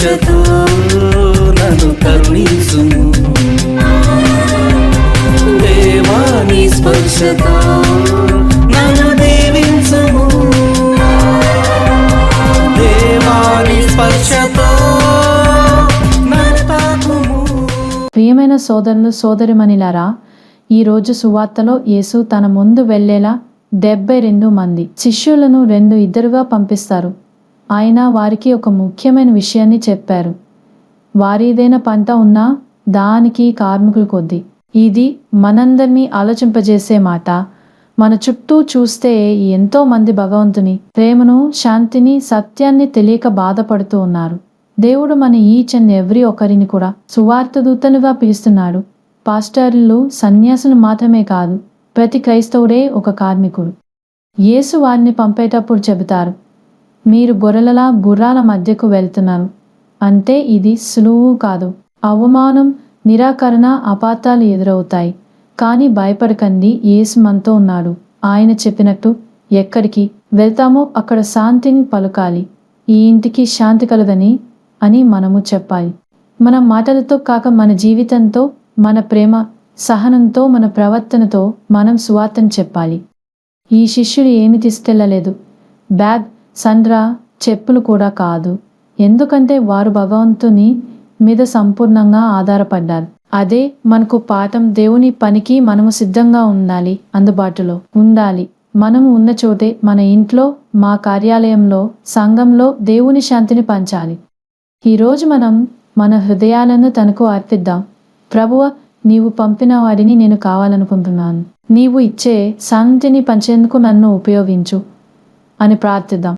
ఆశతో నన్ను కరుణించుము దేవాని స్పర్శతో నన్ను ప్రియమైన సోదరులు సోదరిమణిలారా ఈరోజు సువార్తలో యేసు తన ముందు వెళ్ళేలా డెబ్బై రెండు మంది శిష్యులను రెండు ఇద్దరుగా పంపిస్తారు. ఆయన వారికి ఒక ముఖ్యమైన విషయాన్ని చెప్పారు. వారిదైన పంట ఉన్నా దానికి కార్మికులు కొద్ది. ఇది మనందరినీ ఆలోచింపజేసే మాట. మన చుట్టూ చూస్తే ఎంతో మంది భగవంతుని ప్రేమను శాంతిని సత్యాన్ని తెలియక బాధపడుతూ ఉన్నారు. దేవుడు మన ఈచ్ అండ్ ఎవ్రీ ఒకరిని కూడా సువార్త దూతలుగా పిలుస్తున్నాడు. పాస్టర్లు సన్యాసులు మాత్రమే కాదు ప్రతి క్రైస్తవుడే ఒక కార్మికుడు. యేసు వారిని పంపేటప్పుడు చెబుతారు మీరు బొరలలా గుర్రాల మధ్యకు వెళ్తున్నారు అంటే ఇది సులువు కాదు. అవమానం నిరాకరణ అపాతాలు ఎదురవుతాయి. కానీ భయపడకండి యేసు మనతో ఉన్నాడు. ఆయన చెప్పినట్టు ఎక్కడికి వెళ్తామో అక్కడ శాంతిని పలుకాలి. ఈ ఇంటికి శాంతి కలదని అని మనము చెప్పాలి. మన మాటలతో కాక మన జీవితంతో మన ప్రేమ సహనంతో మన ప్రవర్తనతో మనం సువార్తను చెప్పాలి. ఈ శిష్యుడు ఏమి తీసుకెళ్ళలేదు బ్యాగ్ సండ్ర చెప్పులు కూడా కాదు. ఎందుకంటే వారు భగవంతుని మీద సంపూర్ణంగా ఆధారపడ్డారు. అదే మనకు పాఠం దేవుని పనికి మనము సిద్ధంగా ఉండాలి అందుబాటులో ఉండాలి. మనము ఉన్న చోటే మన ఇంట్లో మా కార్యాలయంలో సంఘంలో దేవుని శాంతిని పంచాలి. ఈరోజు మనం మన హృదయాలను తనకు అర్పిద్దాం. ప్రభువ నీవు పంపిన వారిని నేను కావాలనుకుంటున్నాను. నీవు ఇచ్చే శాంతిని పంచేందుకు నన్ను ఉపయోగించు అని ప్రార్థిద్దాం.